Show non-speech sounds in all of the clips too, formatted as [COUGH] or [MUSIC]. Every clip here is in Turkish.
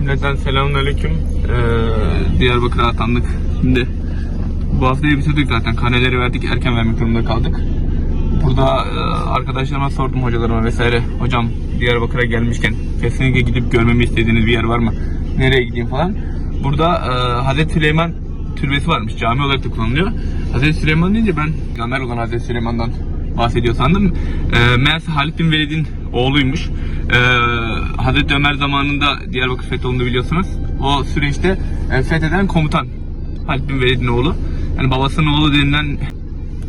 Cümleten selamünaleyküm. Ee, Diyarbakır'a atandık. Şimdi bu haftayı bitirdik zaten. Karneleri verdik. Erken vermek durumunda kaldık. Burada e, arkadaşlarıma sordum hocalarıma vesaire. Hocam Diyarbakır'a gelmişken kesinlikle gidip görmemi istediğiniz bir yer var mı? Nereye gideyim falan. Burada e, Hazreti Süleyman türbesi varmış. Cami olarak da kullanılıyor. Hazreti Süleyman deyince ben Gamer olan Hazreti Süleyman'dan bahsediyor sandım. E, meğerse Halid bin Velid'in oğluymuş. E, Hazreti Ömer zamanında Diyarbakır fetholundu biliyorsunuz. O süreçte e, fetheden komutan Halid bin Velid'in oğlu. Yani babasının oğlu denilen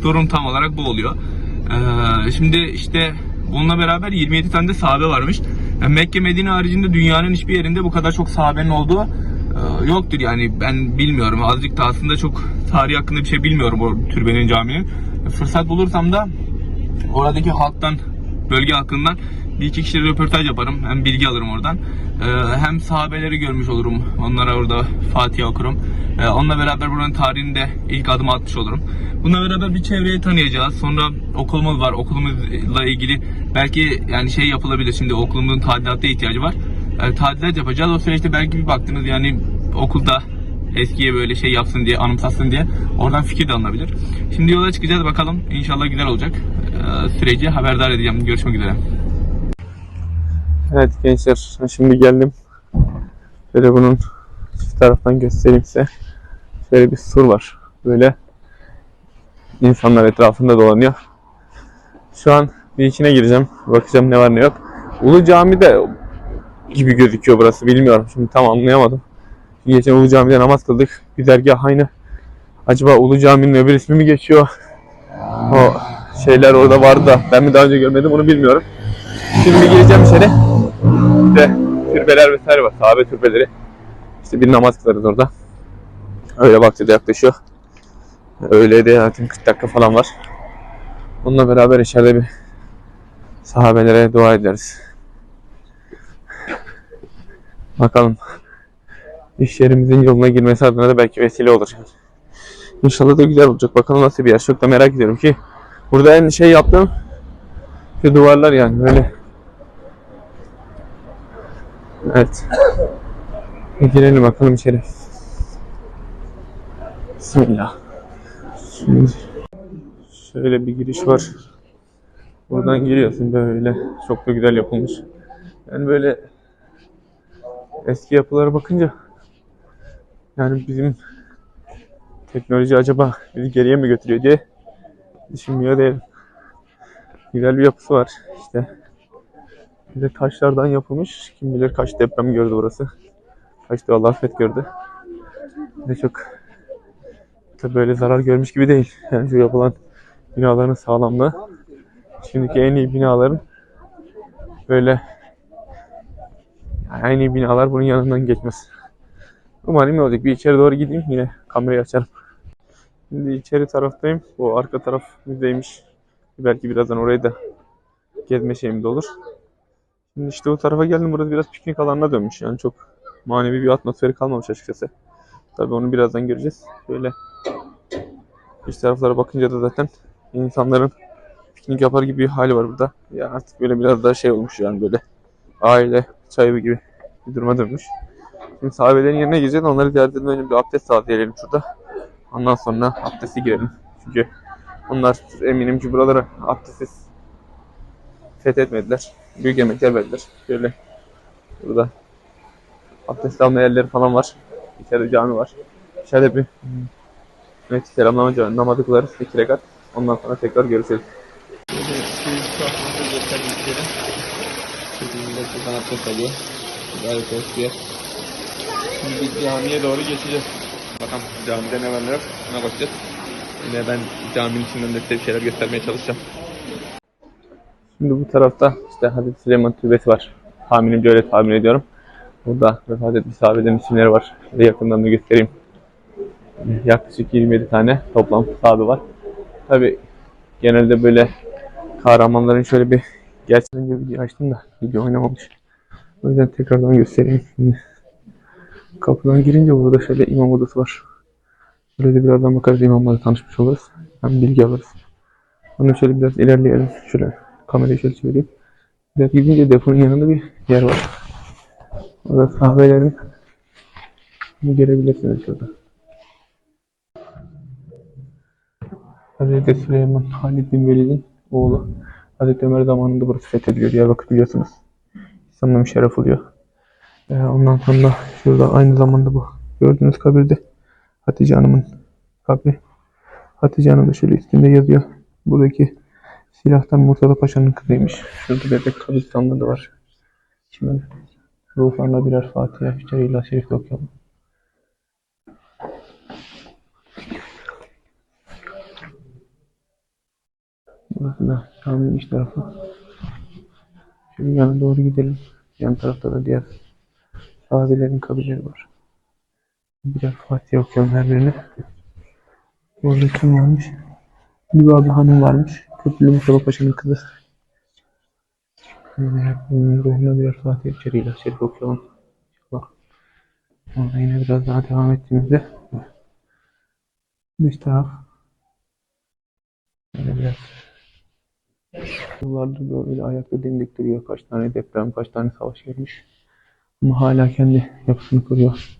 durum tam olarak bu oluyor. Ee, şimdi işte bununla beraber 27 tane de sahabe varmış. Yani Mekke Medine haricinde dünyanın hiçbir yerinde bu kadar çok sahabenin olduğu e, yoktur yani ben bilmiyorum. Azıcık da aslında çok tarih hakkında bir şey bilmiyorum o türbenin caminin. Fırsat bulursam da oradaki halktan, bölge halkından bir iki kişiyle röportaj yaparım. Hem bilgi alırım oradan. Ee, hem sahabeleri görmüş olurum. Onlara orada Fatiha okurum. Ee, onunla beraber buranın tarihinde ilk adım atmış olurum. Bununla beraber bir çevreyi tanıyacağız. Sonra okulumuz var. Okulumuzla ilgili belki yani şey yapılabilir. Şimdi okulumuzun tadilatta ihtiyacı var. Ee, tadilat yapacağız. O süreçte belki bir baktınız yani okulda eskiye böyle şey yapsın diye, anımsatsın diye oradan fikir de alınabilir. Şimdi yola çıkacağız bakalım. İnşallah güzel olacak. Ee, süreci haberdar edeceğim. Görüşmek üzere. Evet gençler şimdi geldim. Şöyle bunun çift taraftan göstereyim size. Şöyle bir sur var. Böyle insanlar etrafında dolanıyor. Şu an bir içine gireceğim. Bakacağım ne var ne yok. Ulu Cami de gibi gözüküyor burası. Bilmiyorum. Şimdi tam anlayamadım. Geçen Ulu Cami'de namaz kıldık. Güzergah aynı. Acaba Ulu Cami'nin öbür ismi mi geçiyor? O şeyler orada vardı da ben mi daha önce görmedim onu bilmiyorum. Şimdi gireceğim içeri. İşte türbeler vesaire var. Sahabe türbeleri. İşte bir namaz kılarız orada. Öyle vakti de yaklaşıyor. Öyle de zaten 40 dakika falan var. Onunla beraber içeride bir sahabelere dua ederiz. Bakalım. İş yerimizin yoluna girmesi adına da belki vesile olur. İnşallah da güzel olacak. Bakalım nasıl bir yer. Çok da merak ediyorum ki. Burada en şey yaptığım şu duvarlar yani böyle Evet. Girelim bakalım içeri. Bismillah. Şimdi şöyle bir giriş var. Buradan giriyorsun böyle. Çok da güzel yapılmış. Yani böyle eski yapılara bakınca yani bizim teknoloji acaba bizi geriye mi götürüyor diye düşünmüyor değilim. Güzel bir yapısı var işte. Bir de taşlardan yapılmış. Kim bilir kaç deprem gördü burası. Kaç defa afet gördü. De çok tabii böyle zarar görmüş gibi değil. Yani şu yapılan binaların sağlamlığı. Şimdiki en iyi binaların böyle yani en iyi binalar bunun yanından geçmez. Umarım iyi olacak. Bir içeri doğru gideyim yine kamerayı açarım. Şimdi içeri taraftayım. Bu arka taraf müzeymiş. Belki birazdan orayı da gezme şeyim de olur. Şimdi işte bu tarafa geldim. Burası biraz piknik alanına dönmüş. Yani çok manevi bir atmosferi kalmamış açıkçası. Tabii onu birazdan göreceğiz. Böyle iç taraflara bakınca da zaten insanların piknik yapar gibi bir hali var burada. Ya artık böyle biraz daha şey olmuş yani böyle aile çayı gibi bir duruma dönmüş. Şimdi sahabelerin yerine gireceğiz. Onları ziyaret etmeden önce bir abdest tavsiye şurada. Ondan sonra abdeste girelim. Çünkü onlar eminim ki buraları abdestsiz fethetmediler. Büyük emekler verdiler. Şöyle burada abdest alma yerleri falan var. İçeride cami var. İçeride bir evet, selamlama cami, namazı kılarız. İki rekat. Ondan sonra tekrar görüşürüz. Şöyle. Gayet hoş bir yer. Şimdi bir camiye doğru geçeceğiz. Bakalım camide ne var ne yok. Ona bakacağız. Yine ben caminin içinden de size bir şeyler göstermeye çalışacağım. Şimdi bu tarafta işte Hazreti Süleyman Türbesi var. Tahminimce öyle tahmin ediyorum. Burada vefat etmiş sahabelerin isimleri var. Şöyle yakından da göstereyim. Yaklaşık 27 tane toplam sahabe var. Tabi genelde böyle kahramanların şöyle bir gerçekten önce video açtım da video oynamamış. O yüzden tekrardan göstereyim. Şimdi kapıdan girince burada şöyle imam odası var. Böyle de birazdan bakarız imamlarla tanışmış oluruz. Hem bilgi alırız. Onu şöyle biraz ilerleyelim. Şöyle kamerayı şöyle çevireyim. Biraz gidince deponun yanında bir yer var. Burada kahvelerin görebilirsiniz şurada. Hazreti Süleyman Halid bin Velid'in oğlu. Hazreti Ömer zamanında burası fethediliyor. Diyarbakır biliyorsunuz. İslam'ın şeref oluyor. Ee, ondan sonra şurada aynı zamanda bu gördüğünüz kabirde Hatice Hanım'ın kabri. Hatice Hanım da şöyle üstünde yazıyor. Buradaki silahlar Murtaza Paşa'nın kızıymış. Şurada bebek kabristanlığı da var. Şimdi ruhlarına birer Fatiha, İlah Şerif okuyalım. Burası da caminin iç tarafı. Şöyle yana doğru gidelim. Yan tarafta da diğer sahabelerin kabirleri var. Birer Fatiha okuyalım her birine. Orada kim varmış? Lübabi Hanım varmış. Köprülü Mustafa Paşa'nın kızı. Ruhuna birer Fatiha içeriyle şerif okuyalım. İnşallah. Yine biraz daha devam ettiğimizde taraf böyle biraz yıllardır böyle ayakta dimdik duruyor. Kaç tane deprem, kaç tane savaş gelmiş. Ama hala kendi yapısını koruyor.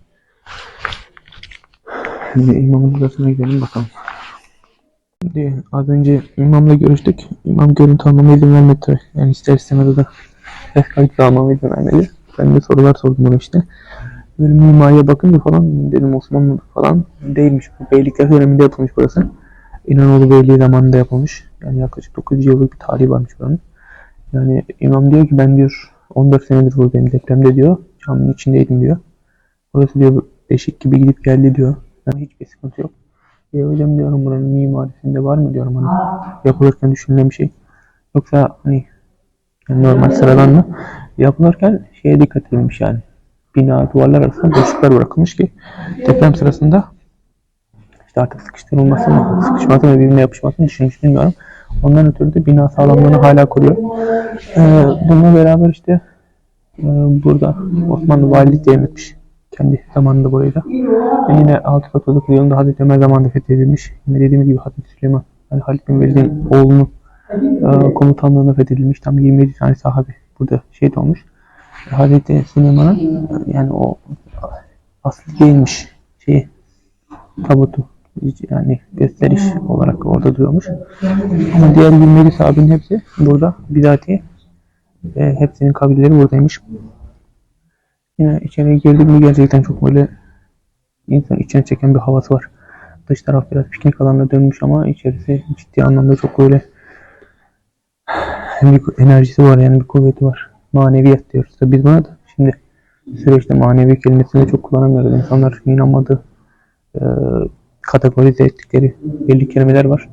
Şimdi imamın odasına gidelim bakalım. Şimdi az önce imamla görüştük. İmam görüntü almama izin vermedi. Yani ister istemez da ses kayıtlı almama izin vermedi. Ben de sorular sordum ona işte. Böyle mimariye bakınca falan dedim Osmanlı falan değilmiş. Beylikler döneminde yapılmış burası. İnanoğlu Beyliği zamanında yapılmış. Yani yaklaşık 900 yıllık bir tarihi varmış buranın. Yani imam diyor ki ben diyor 14 senedir buradayım depremde diyor. Caminin içindeydim diyor. Burası diyor beşik gibi gidip geldi diyor. Yani hiçbir sıkıntı yok. Ya hocam diyorum buranın mimarisinde var mı diyorum hani yapılırken düşünülen bir şey. Yoksa hani yani normal sıradan mı? Yapılırken şeye dikkat edilmiş yani. Bina duvarlar arasında boşluklar bırakılmış ki deprem sırasında işte artık sıkıştırılması mı, sıkışması mı birbirine yapışması mı düşünmüş bilmiyorum. Ondan ötürü de bina sağlamlığını hala koruyor. Ee, bununla beraber işte e, burada Osmanlı valilik devretmiş. Kendi zamanında burayı da. Ve yine 639 yılında Hazreti Ömer zamanında fethedilmiş. Yine dediğimiz gibi Hazreti Süleyman, yani Halid bin Velid'in oğlunun e, komutanlığına fethedilmiş. Tam 27 tane sahabe burada şehit olmuş. Hazreti Süleyman'ın e, yani o aslı değilmiş şeyi tabutu yani gösteriş olarak orada duruyormuş. Ama diğer 27 sahabenin hepsi burada bizatihi ve hepsinin kabileleri buradaymış. Yine içeriye girdik mi gerçekten çok böyle insan içine çeken bir havası var. Dış taraf biraz piknik alanına dönmüş ama içerisi ciddi anlamda çok böyle bir enerjisi var yani bir kuvveti var. Maneviyat diyoruz da biz buna da şimdi süreçte manevi kelimesini çok kullanamıyoruz. İnsanlar inanmadığı e, kategorize ettikleri belli kelimeler var.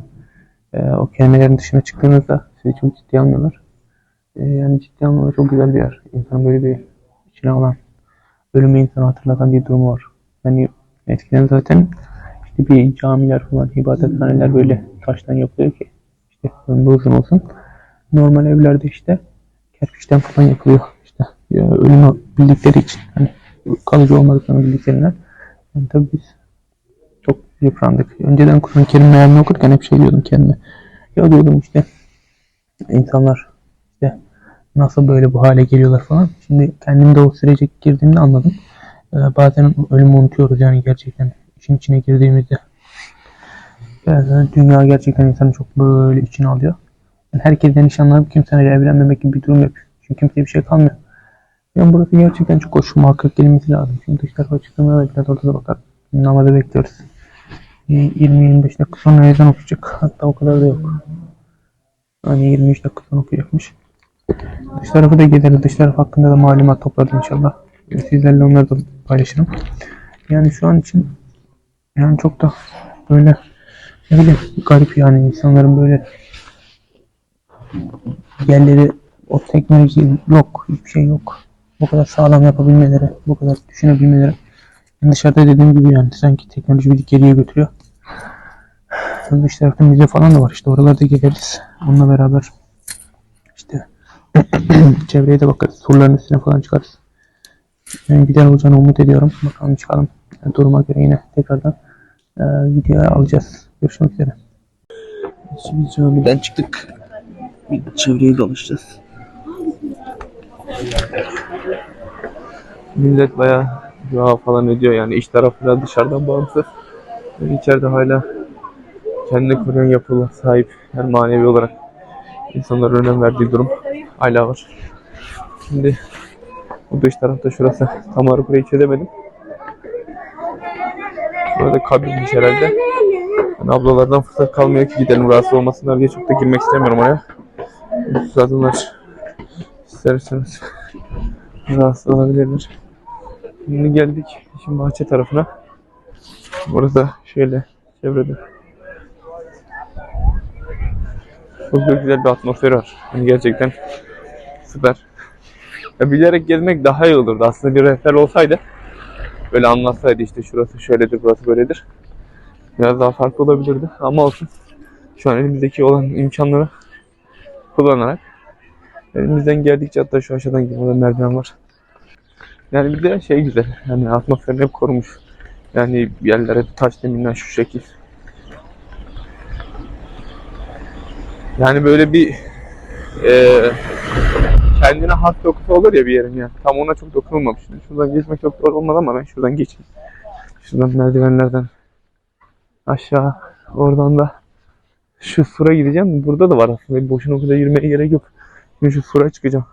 E, o kelimelerin dışına çıktığınızda sizi çok ciddi almıyorlar. E, yani ciddi anlamda çok güzel bir yer. İnsanın böyle bir içine alan, ölümü insanı hatırlatan bir durumu var. Yani eskiden zaten işte bir camiler falan, ibadethaneler böyle taştan yapılıyor ki işte ömrü uzun olsun. Normal evlerde işte kerpiçten falan yapılıyor. İşte ya, ölümü bildikleri için hani kalıcı olmadıklarını bildiklerinden. Yani tabii biz çok yıprandık. Önceden Kur'an-ı Kerim mealini okurken hep şey diyordum kendime. Ya diyordum işte insanlar nasıl böyle bu hale geliyorlar falan. Şimdi kendim de o sürece girdiğimde anladım. Ee, bazen ölümü unutuyoruz yani gerçekten işin içine girdiğimizde. Yani dünya gerçekten insanı çok böyle içine alıyor. Yani herkesten nişanlanıp kimseyle evlenmemek gibi bir durum yok. Çünkü kimseye bir şey kalmıyor. Yani burası gerçekten çok hoş. Muhakkak gelinmesi lazım. Şimdi dış tarafa çıktığımda da biraz orada da bakar. Namaza bekliyoruz. 20-25 dakika sonra ezan okuyacak. Hatta o kadar da yok. Hani 23 dakika sonra okuyacakmış. Dış tarafı da gezeriz. Dış taraf hakkında da malumat topladım inşallah. Sizlerle onları da paylaşırım. Yani şu an için yani çok da böyle ne bileyim garip yani insanların böyle yerleri o teknoloji yok. Hiçbir şey yok. Bu kadar sağlam yapabilmeleri, bu kadar düşünebilmeleri. Yani dışarıda dediğim gibi yani sanki teknoloji bir geriye götürüyor. Dış tarafta müze falan da var işte oralarda gezeriz. Onunla beraber [CLEARS THROAT] çevreye de bakarız. Surların üstüne falan çıkarız. Yani güzel olacağını umut ediyorum. Bakalım çıkalım. Yani duruma göre yine tekrardan e, videoya alacağız. Görüşmek üzere. Şimdi camiden çıktık. Bir çevreyi dolaşacağız. Millet bayağı dua falan ediyor yani iç taraf biraz dışarıdan bağımsız. Yani içeride hala kendine koruyan yapıla sahip yani manevi olarak insanlara önem verdiği durum hala var. Şimdi bu dış tarafta şurası tam olarak burayı çözemedim. Burada kabinmiş herhalde. Yani ablalardan fırsat kalmıyor ki gidelim rahatsız olmasınlar diye çok da girmek istemiyorum oraya. Kadınlar isterseniz rahatsız olabilirler. Şimdi geldik şimdi bahçe tarafına. Burada şöyle çevrede çok güzel bir atmosferi var. Yani gerçekten süper. Ya bilerek gezmek daha iyi olurdu. Aslında bir rehber olsaydı böyle anlatsaydı işte şurası şöyledir, burası böyledir. Biraz daha farklı olabilirdi ama olsun. Şu an elimizdeki olan imkanları kullanarak elimizden geldikçe hatta şu aşağıdan gibi orada merdiven var. Yani bir de şey güzel. Yani atmosferini hep korumuş. Yani yerlere taş demirden şu şekil. Yani böyle bir eee kendine has dokusu olur ya bir yerin yani. Tam ona çok dokunulmamış. Şuradan geçmek çok zor olmadı ama ben şuradan geçeyim. Şuradan merdivenlerden aşağı oradan da şu sura gideceğim. Burada da var aslında. Boşuna o kadar yürümeye gerek yok. Şimdi şu sura çıkacağım.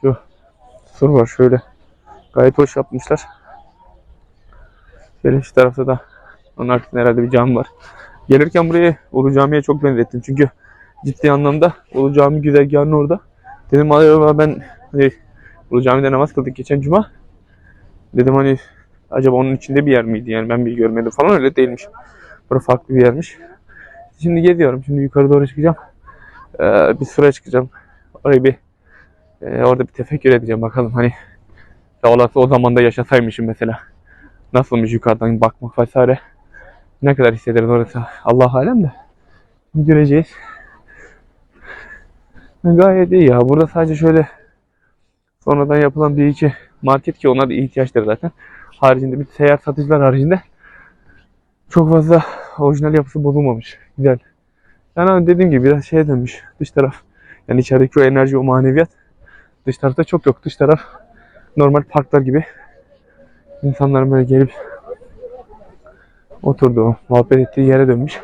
Şu sur var şöyle. Gayet hoş yapmışlar. Şöyle şu tarafta da onun arkasında herhalde bir cami var. Gelirken buraya Ulu Cami'ye çok benzettim. Çünkü ciddi anlamda Ulu Cami güzergahının orada. Dedim acaba ben hani Ulu Cami'de namaz kıldık geçen cuma. Dedim hani acaba onun içinde bir yer miydi yani ben bir görmedim falan öyle değilmiş. Burası farklı bir yermiş. Şimdi geziyorum. Şimdi yukarı doğru çıkacağım. Ee, bir sıra çıkacağım. Orayı bir e, orada bir tefekkür edeceğim bakalım hani ya olası o zamanda yaşasaymışım mesela. Nasılmış yukarıdan bakmak vesaire. Ne kadar hissederiz orası. Allah alem de. Göreceğiz. Gayet iyi ya. Burada sadece şöyle sonradan yapılan bir iki market ki onlar da ihtiyaçları zaten. Haricinde bir seyahat satıcılar haricinde çok fazla orijinal yapısı bozulmamış. Güzel. Yani dediğim gibi biraz şeye dönmüş. Dış taraf. Yani içerideki o enerji, o maneviyat. Dış tarafta çok yok. Dış taraf normal parklar gibi. İnsanların böyle gelip oturduğu, muhabbet ettiği yere dönmüş.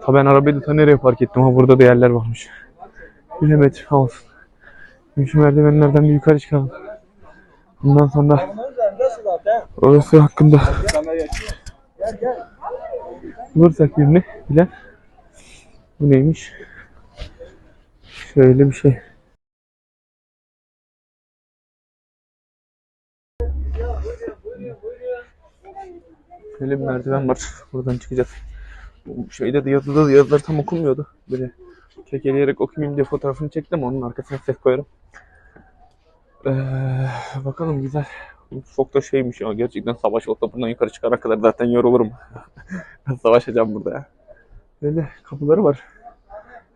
Tabii ben arabayı da nereye park ettim ama burada da yerler varmış. Bilemedim olsun. Şimdi Şu merdivenlerden bir yukarı çıkalım. Ondan sonra orası hakkında bulursak birini bilen bu neymiş? Şöyle bir şey. Şöyle bir merdiven var. Buradan çıkacağız. Şeyde de yazıda da yazılar tam okunmuyordu. Böyle kekeleyerek okumayayım diye fotoğrafını çektim. Onun arkasına ses koyarım. Ee, bakalım güzel. Çok da şeymiş ya. Gerçekten savaş olsa buradan yukarı çıkana kadar zaten yorulurum. [LAUGHS] Savaşacağım burada ya. Böyle kapıları var.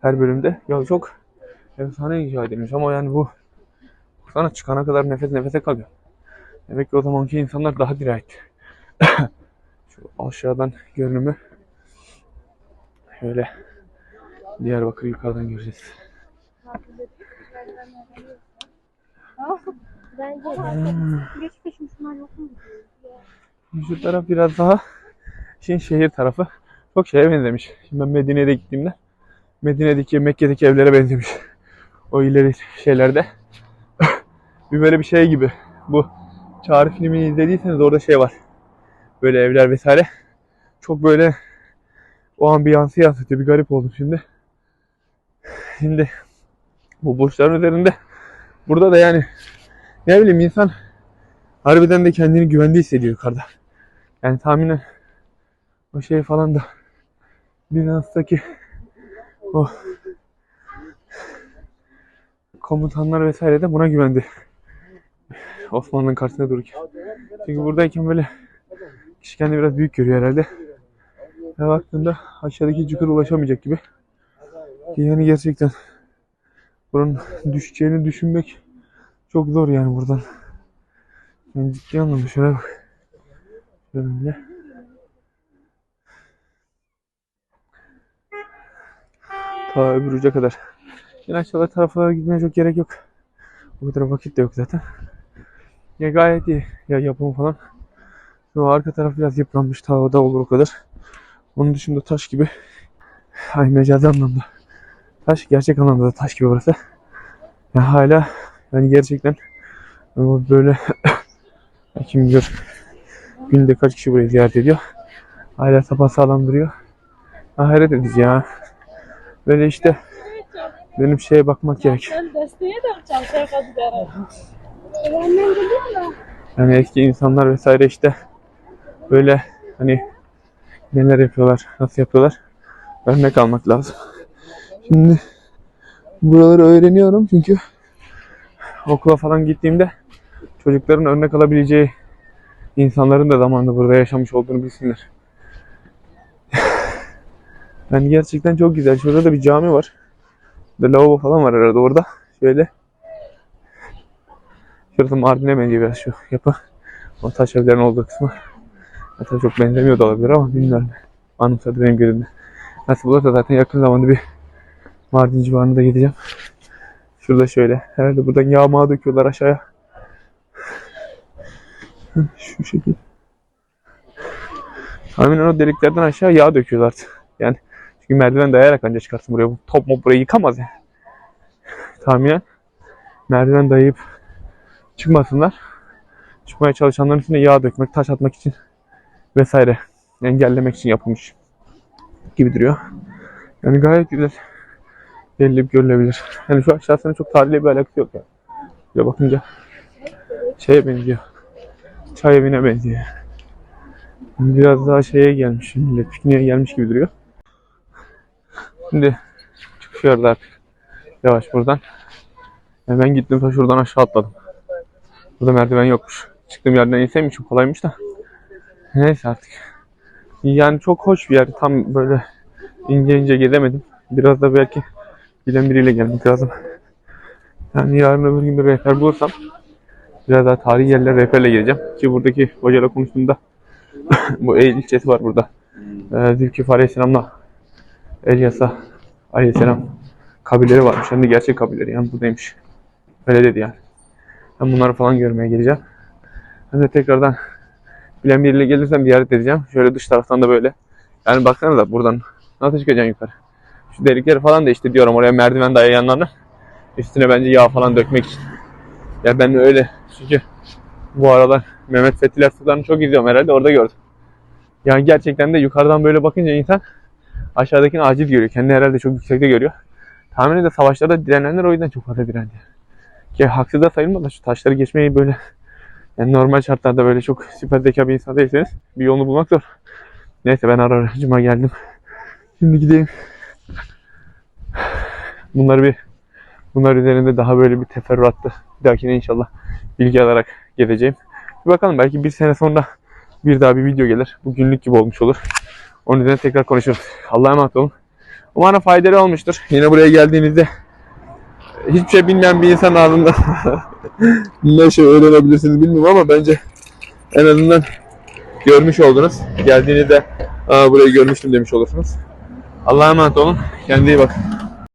Her bölümde. Ya çok efsane inşa edilmiş ama yani bu sana çıkana kadar nefes nefese kalıyor. Demek ki o zamanki insanlar daha dirayetli. [COUGHS] Şu aşağıdan görünümü şöyle Diyarbakır yukarıdan göreceğiz. Bence? Şu taraf biraz daha şimdi şehir tarafı. Çok şeye benzemiş. Şimdi ben Medine'de gittiğimde Medine'deki Mekke'deki evlere benzemiş. O ileri şeylerde. [LAUGHS] bir böyle bir şey gibi. Bu Çağrı filmini izlediyseniz orada şey var. Böyle evler vesaire. Çok böyle o ambiyansı yansıtıyor. Bir garip oldum şimdi. Şimdi bu burçların üzerinde burada da yani ne bileyim insan harbiden de kendini güvende hissediyor yukarıda. Yani tahminen o şey falan da Bizans'taki o komutanlar vesaire de buna güvendi. Osmanlı'nın karşısında dururken. Çünkü buradayken böyle kişi kendini biraz büyük görüyor herhalde. Ve baktığında aşağıdaki çukura ulaşamayacak gibi. Yani gerçekten buranın düşeceğini düşünmek çok zor yani buradan. Yani ciddi anlamda şöyle bak. Şöyle. Ta öbür uca kadar. Yine aşağıda tarafa gitmeye çok gerek yok. O kadar vakit de yok zaten. Ya gayet iyi. Ya yapımı falan. Şu arka taraf biraz yıpranmış. Tavada olur o kadar. Onun dışında taş gibi. Ay mecazi anlamda. Taş gerçek anlamda da taş gibi burası. Ya hala yani gerçekten böyle [COUGHS] kim bilir günde kaç kişi burayı ziyaret ediyor. Hala sapasağlam duruyor. Ha, hayret edici ya. Böyle işte benim şeye bakmak gerek. Da. Yani eski insanlar vesaire işte böyle hani neler yapıyorlar, nasıl yapıyorlar örnek almak lazım. Şimdi buraları öğreniyorum çünkü okula falan gittiğimde çocukların örnek alabileceği insanların da zamanında burada yaşamış olduğunu bilsinler. [LAUGHS] Yani gerçekten çok güzel. Şurada da bir cami var. Bir lavabo falan var arada orada. Şöyle. Şurası Mardin'e benziyor biraz şu yapı. O taş evlerin olduğu kısmı. Hatta çok benzemiyor da olabilir ama bilmiyorum. Anımsadı benim gözümde. Nasıl olursa zaten yakın zamanda bir Mardin civarına da gideceğim. Şurada şöyle. Herhalde buradan yağmağı döküyorlar aşağıya. [LAUGHS] Şu şekil. Tahminen o deliklerden aşağı yağ döküyorlar. Yani çünkü merdiven dayayarak anca çıkarsın buraya. Bu top mop burayı yıkamaz yani. Tahminen merdiven dayayıp çıkmasınlar. Çıkmaya çalışanların üstüne yağ dökmek, taş atmak için vesaire engellemek için yapılmış gibi duruyor. Yani gayet güzel. Belli görülebilir. Yani şu aşağısının çok tarihle bir alakası yok yani. Böyle bakınca şeye benziyor. Çay evine benziyor. Biraz daha şeye gelmiş, millet pikniğe gelmiş gibi duruyor. Şimdi çıkıyoruz artık. Yavaş buradan. Yani ben gittim ta şuradan aşağı atladım. Burada merdiven yokmuş. Çıktığım yerden inseyim çok kolaymış da. Neyse artık. Yani çok hoş bir yer. Tam böyle ince ince gezemedim. Biraz da belki bilen biriyle gelmek lazım. Yani yarın öbür gün bir rehber bulursam biraz daha tarihi yerler rehberle geleceğim. Ki buradaki hocayla konuştuğumda [LAUGHS] bu Eylül ilçesi var burada. Ee, Zülkifar Aleyhisselam'la Elyas'a Aleyhisselam kabileleri varmış. Hem de gerçek kabileleri yani buradaymış. Öyle dedi yani. Ben bunları falan görmeye geleceğim. Hem de tekrardan bilen biriyle gelirsem ziyaret edeceğim. Şöyle dış taraftan da böyle. Yani baksana da buradan nasıl çıkacaksın yukarı? Şu delikleri falan da işte diyorum oraya merdiven dayayanlarını üstüne bence yağ falan dökmek için. Ya ben öyle çünkü bu aralar Mehmet Fethiler Sultan'ı çok izliyorum herhalde orada gördüm. Yani gerçekten de yukarıdan böyle bakınca insan aşağıdakini acil görüyor. Kendini herhalde çok yüksekte görüyor. Tahmin de savaşlarda direnenler o yüzden çok fazla direndi. Ki haksız da sayılmaz da şu taşları geçmeyi böyle yani normal şartlarda böyle çok süper zeka bir insan değilseniz bir yolunu bulmak zor. Neyse ben ara aracıma geldim. Şimdi gideyim. Bunları bir bunlar üzerinde daha böyle bir teferruatlı bir dahakine inşallah bilgi alarak gezeceğim. Bir bakalım belki bir sene sonra bir daha bir video gelir. Bu günlük gibi olmuş olur. Onun üzerine tekrar konuşuruz. Allah'a emanet olun. Umarım faydalı olmuştur. Yine buraya geldiğinizde hiçbir şey bilmeyen bir insan ağzından [LAUGHS] ne şey öğrenebilirsiniz bilmiyorum ama bence en azından görmüş oldunuz. Geldiğinizde Aa, burayı görmüştüm demiş olursunuz. Allah'a emanet olun. Kendine iyi bakın.